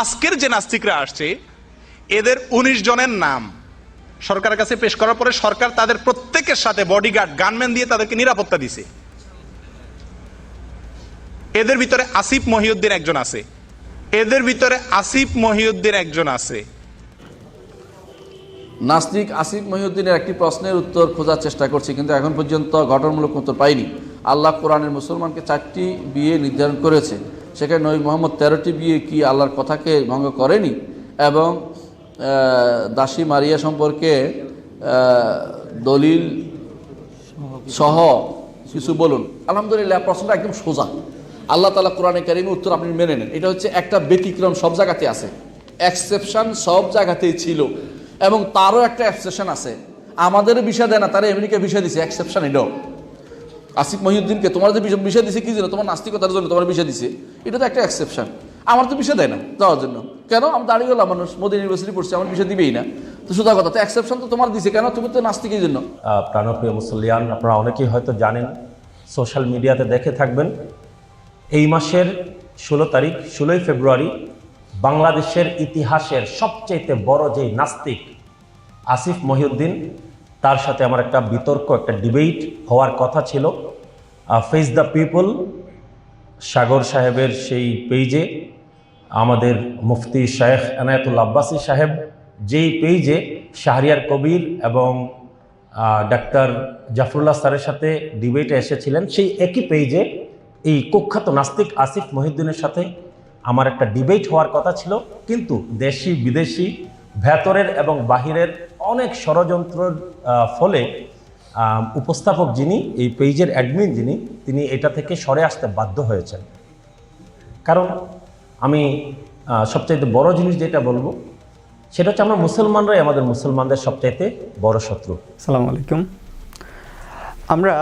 আজকের যে নাস্তিকরা আসছে, এদের উনিশ জনের নাম। সরকারের কাছে পেশ করার পরে সরকার তাদের প্রত্যেকের সাথে বডিগার্ড গানম্যান দিয়ে তাদেরকে নিরাপত্তা দিছে। এদের ভিতরে আসিফ মহিউদ্দিন একজন আছে। এদের ভিতরে আসিফ মহিউদ্দিন একজন আছে। নাস্তিক আসিফ মহিউদ্দিনের একটি প্রশ্নের উত্তর খোঁজার চেষ্টা করছি, কিন্তু এখন পর্যন্ত গঠনমূলক উত্তর পাইনি। আল্লাহ কোরআনের মুসলমানকে চারটি বিয়ে নির্ধারণ করেছে। সেখানে নবী মোহাম্মদ তেরোটি বিয়ে কি আল্লাহর কথাকে ভঙ্গ করেনি? এবং দাসী মারিয়া সম্পর্কে দলিল সহ কিছু বলুন। আলহামদুলিল্লাহ, প্রশ্নটা একদম সোজা। আল্লাহ তালা কোরআনে কারিমে উত্তর আপনি মেনে নেন। এটা হচ্ছে একটা ব্যতিক্রম, সব জায়গাতে আছে। এক্সেপশন সব জায়গাতেই ছিল। এবং তারও একটা এক্সেপশন আছে। আমাদের বিষয় দেয় না, তারা আমেরিকা বিষয় দিছে। এক্সেপশন এটাও আসিফ মহিউদ্দিনকে, তোমার যে বিষয়- দিছে কি জন্য তোমার নাস্তিকতার জন্য তোমার বিষয় দিছে। এটা তো একটা এক্সেপশন আমার তো বিষয় দেয় না যাওয়ার জন্য। কেন? আমি দাঁড়িয়ে গেলাম মানুষ মোদী ইউনিভার্সিটি পড়ছে, আমার বিষয় দিবেই না। তো সোজা কথা, তো এক্সেপশন তো তোমার দিছে, কেন? তুমি তো নাস্তিকের জন্য। প্রাণপ্রিয় মুসলিয়ান আপনারা অনেকেই হয়তো জানেন সোশ্যাল মিডিয়াতে দেখে থাকবেন, এই মাসের ষোলো তারিখ, ষোলোই ফেব্রুয়ারি, বাংলাদেশের ইতিহাসের সবচেয়ে বড় যে নাস্তিক আসিফ মহিউদ্দিন তার সাথে আমার একটা বিতর্ক, একটা ডিবেট হওয়ার কথা ছিল। ফেস দ্য পিপল সাগর সাহেবের সেই পেজে আমাদের মুফতি শায়েখ এনায়েতুল আব্বাসী সাহেব যেই পেজে শাহরিয়ার কবির এবং ডাক্তার জাফরুল্লাহ স্যারের সাথে ডিবেটে এসেছিলেন, সেই একই পেজে এই কুখ্যাত নাস্তিক আসিফ মহিউদ্দিনের সাথে আমার একটা ডিবেট হওয়ার কথা ছিল। কিন্তু দেশি বিদেশি ভেতরের এবং বাহিরের অনেক ষড়যন্ত্রের ফলে উপস্থাপক যিনি এই পেজের অ্যাডমিন যিনি তিনি এটা থেকে সরে আসতে বাধ্য হয়েছেন। কারণ আমি সবচাইতে বড় জিনিস যেটা বলব সেটা হচ্ছে আমরা মুসলমানরাই আমাদের মুসলমানদের সবচাইতে বড় শত্রু। সালামু আলাইকুম। আমরা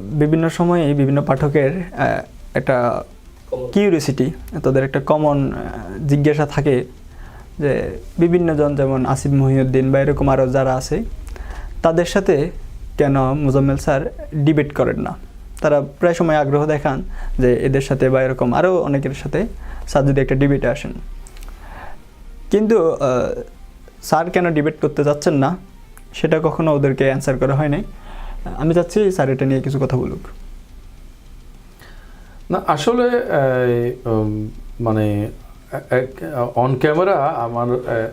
বিভিন্ন সময়ে বিভিন্ন পাঠকের একটা কিউরিয়াসিটি তাদের একটা কমন জিজ্ঞাসা থাকে যে বিভিন্নজন যেমন আসিফ মহিউদ্দিন বা এরকম আরও যারা আছে, তাদের সাথে কেন মুজাম্মেল স্যার ডিবেট করেন না? তারা প্রায় সময় আগ্রহ দেখান যে এদের সাথে বা এরকম আরও অনেকের সাথে স্যার যদি একটা ডিবেটে আসেন। কিন্তু স্যার কেন ডিবেট করতে যাচ্ছেন না? সেটা কখনো ওদেরকে অ্যান্সার করা হয় নাই। আমি চাচ্ছি স্যার এটা নিয়ে কিছু কথা বলুক। না, আসলে মানে অন ক্যামেরা আমার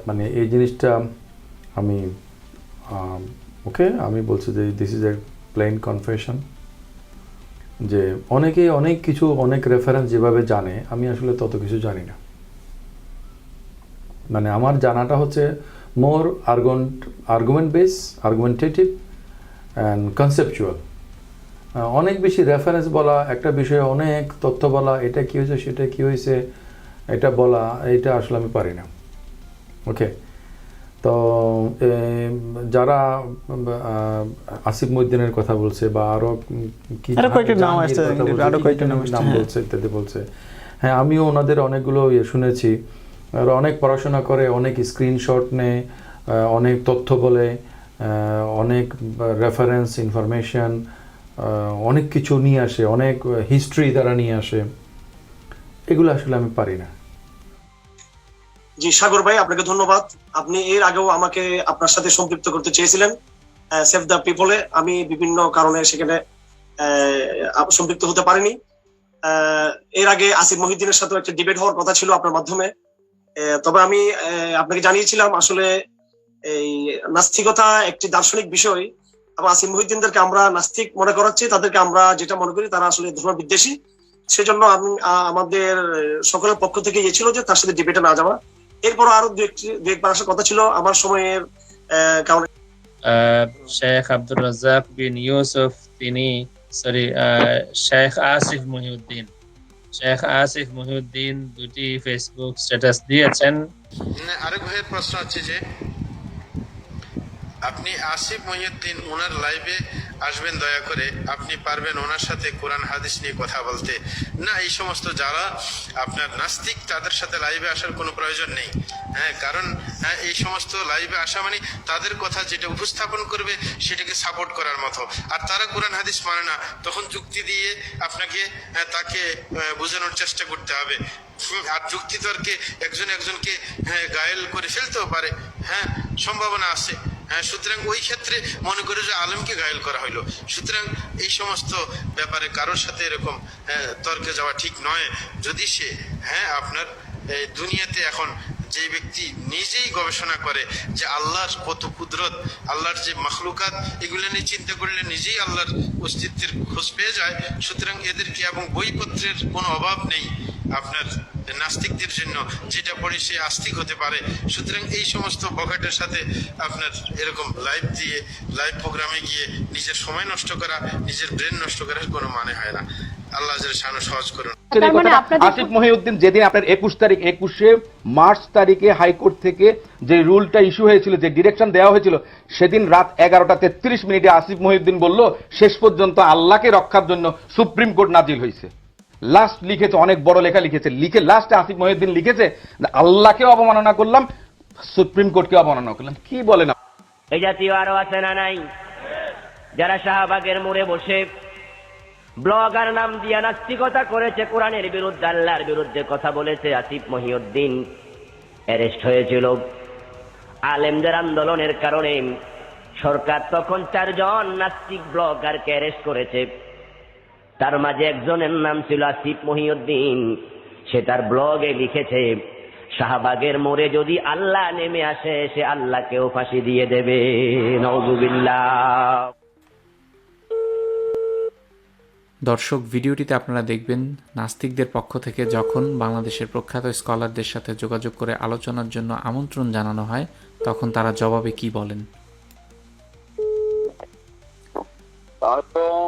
মানে এই জিনিসটা আমি ওকে, আমি বলছি যে this is a plain confession যে অনেকেই অনেক কিছু, অনেক রেফারেন্স যেভাবে জানে, আমি আসলে তত কিছু জানি না। মানে আমার জানাটা হচ্ছে more argument argument base argumentative and conceptual অনেক বেশি রেফারেন্স বলা, একটা বিষয়ে অনেক তথ্য বলা, এটা কি হয়েছে, সেটা কি হয়েছে এটা বলা এটা আসলে আমি পারি না। ওকে তো যারা আসিফ মহিউদ্দিনের কথা বলছে বা আরও কি নাম হ্যাঁ। বলছে ইত্যাদি বলছে। হ্যাঁ আমিও ওনাদের অনেকগুলো ইয়ে শুনেছি। আর অনেক পড়াশোনা করে অনেক স্ক্রিনশট নেয় অনেক তথ্য বলে অনেক রেফারেন্স ইনফরমেশন অনেক কিছু নিয়ে আসে অনেক হিস্ট্রি তারা নিয়ে আসে। এগুলো আসলে আমি পারি না। জি, সাগর ভাই, আপনাকে ধন্যবাদ। আপনি এর আগেও আমাকে আপনার সাথে সম্পৃক্ত করতে চেয়েছিলেন সেভ দ্য পিপলে আমি বিভিন্ন কারণে সেখানে সম্পৃক্ত হতে পারিনি। এর আগে আসিফ মহিউদ্দিনের সাথে একটা ডিবেট হওয়ার কথা ছিল আপনার মাধ্যমে। তবে আমি আপনাকে জানিয়েছিলাম আসলে এই নাস্তিকতা একটি দার্শনিক বিষয়। এবং আসিফ মহিউদ্দিনদেরকে আমরা নাস্তিক মনে করাচ্ছি, তাদেরকে আমরা যেটা মনে করি তারা আসলে ধর্ম বিদ্বেষী সেজন্য আমি আহ, আমাদের সকলের পক্ষ থেকে ইয়ে ছিল যে তার সাথে ডিবেটে না যাওয়া। এরপর আরও দু একটি দু একবার আসার কথা ছিল। আমার সময়ের কারণে শেখ আব্দুর রাজ্জাক বিন ইউসুফ তিনি সরি শেখ আসিফ মহিউদ্দিন। শেখ আসিফ মহিউদ্দিন দুটি ফেসবুক স্ট্যাটাস দিয়েছেন। আরেক ভাইয়ের প্রশ্ন হচ্ছে যে আপনি আসিফ মহিউদ্দিন ওনার লাইভে আসবেন দয়া করে। আপনি পারবেন ওনার সাথে কোরআন হাদিস নিয়ে কথা বলতে। না এই সমস্ত যারা আপনার নাস্তিক তাদের সাথে লাইভে আসার কোনো প্রয়োজন নেই। হ্যাঁ কারণ হ্যাঁ এই সমস্ত লাইভে আসা মানে তাদের কথা যেটা উপস্থাপন করবে সেটাকে সাপোর্ট করার মতো। আর তারা কোরআন হাদিস মানে না তখন যুক্তি দিয়ে আপনাকে হ্যাঁ, তাকে বোঝানোর চেষ্টা করতে হবে। আর যুক্তিতর্কে একজন একজনকে হ্যাঁ, গায়েল করে ফেলতেও পারে। হ্যাঁ সম্ভাবনা আছে। হ্যাঁ সুতরাং ওই ক্ষেত্রে মনে করে যে আলমকে গায়েল করা হইল। সুতরাং এই সমস্ত ব্যাপারে কারোর সাথে এরকম হ্যাঁ, তর্কে যাওয়া ঠিক নয়। যদি সে হ্যাঁ আপনার দুনিয়াতে এখন যে ব্যক্তি নিজেই গবেষণা করে যে আল্লাহর কত কুদরত আল্লাহর যে মখলুকাত এগুলো নিয়ে চিন্তা করলে নিজেই আল্লাহর অস্তিত্বের খোঁজ পেয়ে যায়। সুতরাং এদেরকে এবং বইপত্রের কোনো অভাব নেই। আপনার নাস্তিকদের জন্য যেটা পড়ে সে আস্তিক হতে পারে। সুতরাং এই সমস্ত বখাটের সাথে আপনার এরকম লাইভ দিয়ে লাইভ প্রোগ্রামে গিয়ে নিজের সময় নষ্ট করা নিজের ব্রেন নষ্ট করার কোনো মানে হয় না। আল্লাহ যেন সহজ করুন। মানে আপনাদের আসিফ মহিউদ্দিন যেদিন আপনার একুশ তারিখ একুশে মার্চ তারিখে হাইকোর্ট থেকে যে রুলটা ইস্যু হয়েছিল যে ডিরেকশন দেওয়া হয়েছিল সেদিন রাত এগারোটা তেত্রিশ মিনিটে আসিফ মহিউদ্দিন বলল শেষ পর্যন্ত আল্লাহকে রক্ষার জন্য সুপ্রিম কোর্ট নাজিল হয়েছে লাস্ট লিখেছে, অনেক বড় লেখা লিখেছে। লিখে লাস্টে আসিফ মহিউদ্দিন লিখেছে আল্লাহকে অবমাননা করলাম সুপ্রিম কোর্টকে অবমাননা করলাম। কি বলেন এই জাতীয় আরও আছে না নাই? যারা শাহবাগের মোড়ে বসে ব্লগার নাম দিয়া নাস্তিকতা করেছে, কোরআনের বিরুদ্ধে, আল্লাহর বিরুদ্ধে কথা বলেছে আসিফ মহিউদ্দিন। অ্যারেস্ট হয়েছিল। আলেমদের আন্দোলনের কারণে সরকার তখন চারজন নাস্তিক ব্লগারকে অ্যারেস্ট করেছে। তার মাঝে একজনের নাম ছিল আসিফ মহিউদ্দিন। সে তার ব্লগে লিখেছে, শাহবাগের মোড়ে যদি আল্লাহ নেমে আসে, সে আল্লাহকেও ফাঁসি দিয়ে দেবে। নজুবিল্লাহ দর্শক, ভিডিওটিতে আপনারা দেখবেন, নাস্তিকদের পক্ষ থেকে যখন বাংলাদেশের প্রখ্যাত স্কলারদের সাথে যোগাযোগ করে আলোচনার জন্য আমন্ত্রণ জানানো হয়, তখন তারা জবাবে কি বলেন?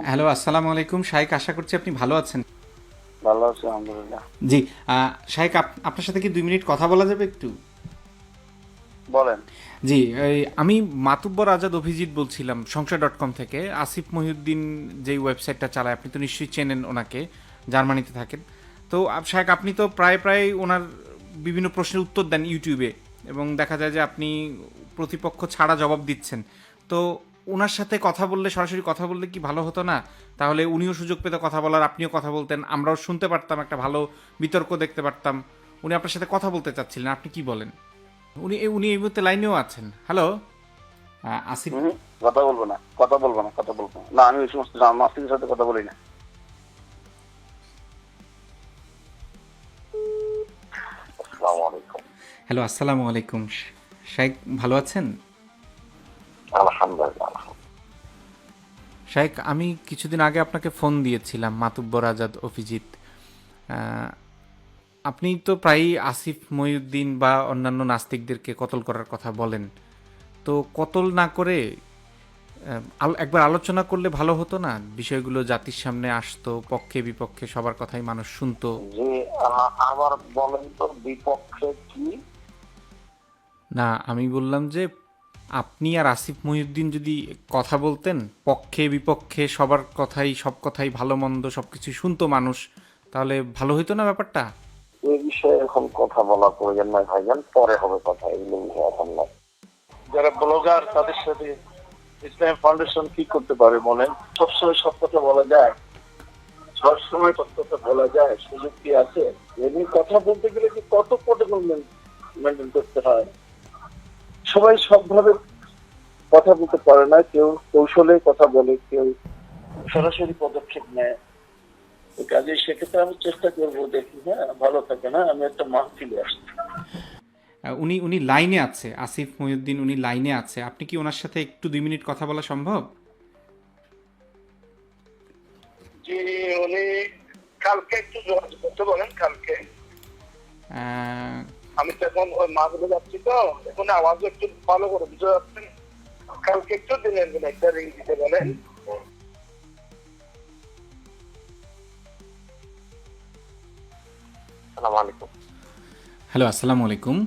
হ্যালো আসসালামু আলাইকুম। শাইক আশা করছি আপনি ভালো আছেন। ভালো আছি আলহামদুলিল্লাহ। জি শাইক আপ- আপনার সাথে কি দুই মিনিট কথা বলা যাবে একটু? বলেন। জি আমি মাতুব্বর আজাদ অভিজিৎ বলছিলাম সংসার ডট কম থেকে। আসিফ মহিউদ্দিন যে ওয়েবসাইটটা চালায় আপনি তো নিশ্চয়ই চেনেন ওনাকে জার্মানিতে থাকেন। তো শায়েক আপনি তো প্রায় প্রায় ওনার বিভিন্ন প্রশ্নের উত্তর দেন ইউটিউবে এবং দেখা যায় যে আপনি প্রতিপক্ষ ছাড়া জবাব দিচ্ছেন। তো ওনার সাথে কথা বললে সরাসরি কথা বললে কি ভালো হতো না? তাহলে উনিও সুযোগ পেতে কথা বলার আপনিও কথা বলতেন আমরাও শুনতে পারতাম একটা ভালো বিতর্ক দেখতে পারতাম। উনি আপনার সাথে কথা বলতে চাচ্ছিলেন আপনি কি বলেন? উনি উনি এই মুহূর্তে লাইনেও আছেন। হ্যালো? আসিফ। কথা বলব না কথা বলব না কথা বলব না। আমি ওই সমস্ত নাস্তিকের সাথে কথা বলি না। হ্যালো আসসালামু আলাইকুম। শাইক ভালো আছেন? আলহামদুলিল্লাহ আমি কিছুদিন আগে আপনাকে ফোন দিয়েছিলাম মাতুব্বর আজাদ অভিজিৎ। আপনি তো প্রায়ই আসিফ মহিউদ্দিন বা অন্যান্য নাস্তিকদেরকে কতল করার কথা বলেন। তো কতল না করে একবার আলোচনা করলে ভালো হতো না? বিষয়গুলো জাতির সামনে আসতো পক্ষে বিপক্ষে সবার কথাই মানুষ শুনতো। যে আবার বলেন তো বিপক্ষে কি? না আমি বললাম যে আপনি আর আসিফ মহিউদ্দিন যদি কথা বলতেন পক্ষে বিপক্ষে সবার কথাই সব কথাই ভালো মন্দ সব কিছু শুনতো মানুষ তাহলে ভালো হইতো না ব্যাপারটা? এই বিষয়ে এখন কথা বলা প্রয়োজন নয় ভাইজান পরে হবে কথা এগুলো বিষয়ে এখন নয় যারা ব্লগার তাদের সাথে ইসলাম ফাউন্ডেশন কি করতে পারে বলেন? সবসময় সব কথা বলা যায়। সবসময় সব কথা বলা যায় সুযোগ কি আছে? এমনি কথা বলতে গেলে কি কত প্রোটোকল মেনটেন করতে হয়? সবাই সবভাবে কথা বলতে পারে না কেউ কৌশলে কথা বলে কেউ সরাসরি পদক্ষেপ নেয়। কাজে সেক্ষেত্রে আমি চেষ্টা করব দেখি হ্যাঁ ভালো থাকে না আমি একটা মাহফিলে আসছি। উনি উনি লাইনে আছে আসিফ মহিউদ্দিন উনি লাইনে আছে। আপনি কি ওনার সাথে একটু দুই মিনিট কথা বলা সম্ভব? জি উনি কালকে একটু যোগাযোগ করতে বলেন কালকে। আহ, আমি তো এখন ওই মাহফিলে যাচ্ছি তো এখন আওয়াজ একটু ভালো করে বুঝতে পারছেন? কালকে একটু দিনের দিন একটা রিং দিতে বলেন। হ্যালো আসসালামু আলাইকুম।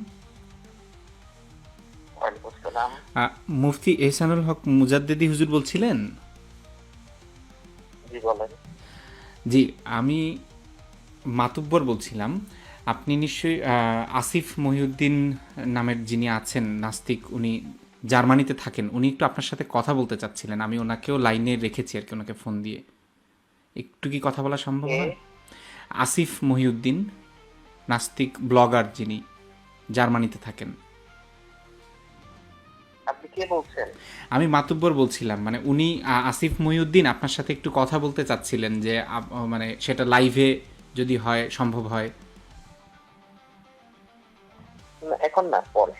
মুফতি এহসানুল হক মুজাদ্দেদি হুজুর বলছিলেন? জি আমি মাতুব্বর বলছিলাম। আপনি নিশ্চয়ই আসিফ মহিউদ্দিন নামের যিনি আছেন নাস্তিক উনি জার্মানিতে থাকেন উনি একটু আপনার সাথে কথা বলতে চাচ্ছিলেন। আমি ওনাকেও লাইনে রেখেছি আর কি ওনাকে ফোন দিয়ে। একটু কি কথা বলা সম্ভব হয়? আসিফ মহিউদ্দিন নাস্তিক ব্লগার যিনি জার্মানিতে থাকেন। আপনি কে বলছেন? আমি মাতুব্বর বলছিলাম মানে উনি আসিফ মহিউদ্দিন আপনার সাথে একটু কথা বলতে চাচ্ছিলেন যে মানে সেটা লাইভে যদি হয় সম্ভব হয়। এখন না পরে।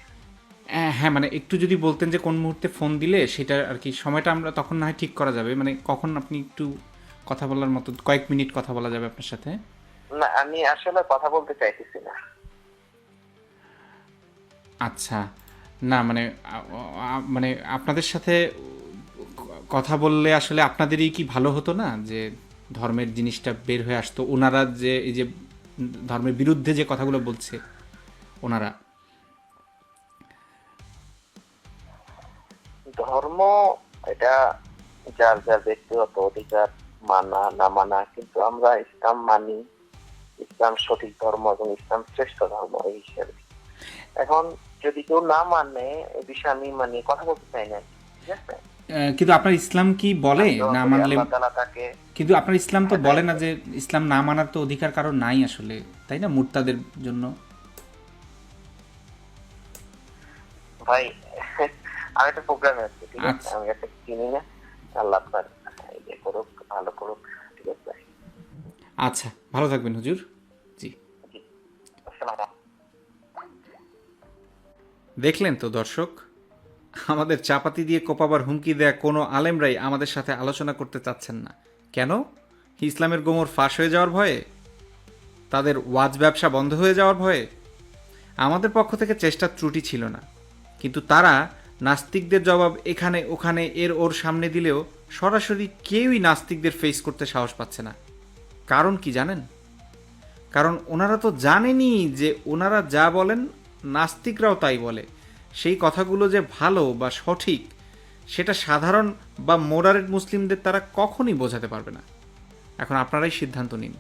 হ্যাঁ মানে একটু যদি বলতেন যে কোন মুহূর্তে ফোন দিলে সেটা আর কি সময়টা আমরা তখন না হয় ঠিক করা যাবে। মানে কখন আপনি একটু কথা বলার মতো কয়েক মিনিট কথা বলা যাবে আপনার সাথে? না আমি আসলে কথা বলতে চাইতেছি না। আচ্ছা। না মানে মানে আপনাদের সাথে কথা বললে আসলে আপনাদেরই কি ভালো হতো না? যে ধর্মের জিনিসটা বের হয়ে আসতো। ওনারা যে এই যে ধর্মের বিরুদ্ধে যে কথাগুলো বলছে ওনারা। ধর্ম এটা যার যার ব্যক্তিগত অধিকার মানা না মানা কিন্তু আমরা ইসলাম মানি ইসলাম সঠিক ধর্ম এবং ইসলাম শ্রেষ্ঠ ধর্ম এই হিসেবে। এখন যদি কেউ না মানে এই বিষয়ে আমি মানে কথা বলতে চাই না। ঠিক আছে? কিন্তু আপনার ইসলাম কি বলে না মানলে? কিন্তু আপনার ইসলাম তো বলে না যে ইসলাম না মানার তো অধিকার কারও নাই আসলে তাই না মুরতাদের জন্য? ভাই আমি একটা প্রোগ্রামে আছি ঠিক আছে? আচ্ছা। আমি একটা চিনি না আল্লাহ আপনার ইয়ে করুক ভালো করুক ঠিক আছে? আচ্ছা ভালো থাকবেন হুজুর। জি। দেখলেন তো দর্শক আমাদের চাপাতি দিয়ে কোপাবার হুমকি দেয়া কোনো আলেমরাই আমাদের সাথে আলোচনা করতে চাচ্ছেন না। কেন? ইসলামের গোমর ফাঁস হয়ে যাওয়ার ভয়ে? তাদের ওয়াজ ব্যবসা বন্ধ হয়ে যাওয়ার ভয়ে? আমাদের পক্ষ থেকে চেষ্টার ত্রুটি ছিল না। কিন্তু তারা নাস্তিকদের জবাব এখানে, ওখানে, এর ওর সামনে দিলেও সরাসরি কেউই নাস্তিকদের ফেস করতে সাহস পাচ্ছে না। কারণ কি জানেন? কারণ ওনারা তো জানেনই যে ওনারা যা বলেন নাস্তিকরাও তাই বলে। সেই কথাগুলো যে ভালো বা সঠিক, সেটা সাধারণ বা মোডারেট মুসলিমদের তারা কখনই বোঝাতে পারবে না। এখন আপনারাই সিদ্ধান্ত নিন।